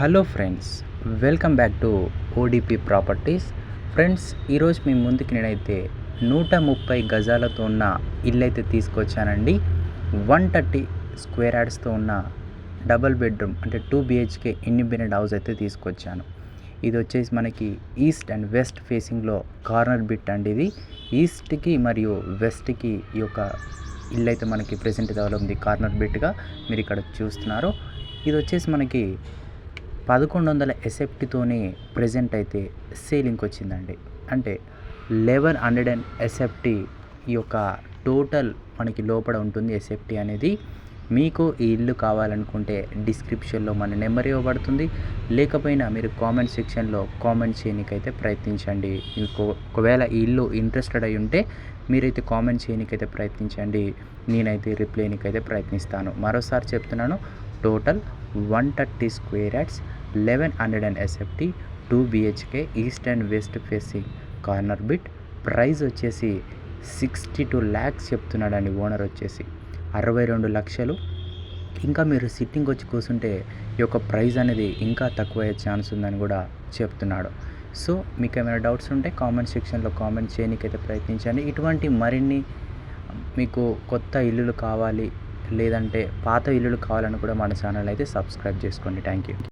Hello friends welcome back to ODP properties. Friends ఈరోజు మీ ముందుకి నేనైతే నూట ముప్పై గజాలతో ఉన్న ఇల్లు అయితే తీసుకొచ్చానండి. వన్ థర్టీ స్క్వేర్ యార్డ్స్తో ఉన్న డబల్ బెడ్రూమ్ అంటే టూ బిహెచ్కే ఇండిపెండెంట్ హౌస్ అయితే తీసుకొచ్చాను. ఇది వచ్చేసి మనకి ఈస్ట్ అండ్ వెస్ట్ ఫేసింగ్లో కార్నర్ బిట్ అండి ఇది. ఈస్ట్కి మరియు వెస్ట్కి ఈ యొక్క ఇల్లు అయితే మనకి ప్రెసెంట్ డెవలప్ ఉంది కార్నర్ బిట్గా మీరు ఇక్కడ చూస్తున్నారు. ఇది వచ్చేసి మనకి పదకొండు వందల ఎస్ఎఫ్టీతోనే ప్రజెంట్ అయితే సేలింగ్కి వచ్చిందండి అంటే లెవెన్ హండ్రెడ్ అండ్ ఎస్ఎఫ్టీ ఈ యొక్క టోటల్ మనకి లోపల ఉంటుంది ఎస్ఎఫ్టీ అనేది. మీకు ఈ ఇల్లు కావాలనుకుంటే డిస్క్రిప్షన్లో మన నెంబర్ ఇవ్వబడుతుంది. లేకపోయినా మీరు కామెంట్ సెక్షన్లో కామెంట్ చేయనికైతే ప్రయత్నించండి. మీకు ఒకవేళ ఈ ఇల్లు ఇంట్రెస్టెడ్ అయి ఉంటే మీరైతే కామెంట్ చేయనికైతే ప్రయత్నించండి. నేనైతే రిప్లైనికైతే ప్రయత్నిస్తాను. మరోసారి చెప్తున్నాను total one thirty square yards eleven hundred and SFT two BHK east and west facing corner bit. Price వచ్చేసి సిక్స్టీ టూ ల్యాక్స్ చెప్తున్నాడండి ఓనర్ వచ్చేసి. అరవై రెండు లక్షలు. ఇంకా మీరు సిట్టింగ్ వచ్చి కూర్చుంటే ఈ యొక్క ప్రైస్ అనేది ఇంకా తక్కువ అయ్యే ఛాన్స్ ఉందని కూడా చెప్తున్నాడు. సో మీకు ఏమైనా డౌట్స్ ఉంటే కామెంట్ సెక్షన్లో కామెంట్ చేయడానికైతే ప్రయత్నించండి. ఇటువంటి మరిన్ని మీకు కొత్త ఇల్లులు కావాలి లేదంటే పాత ఇల్లులు కావాలని కూడా మన ఛానల్ అయితే సబ్స్క్రైబ్ చేసుకోండి. Thank you.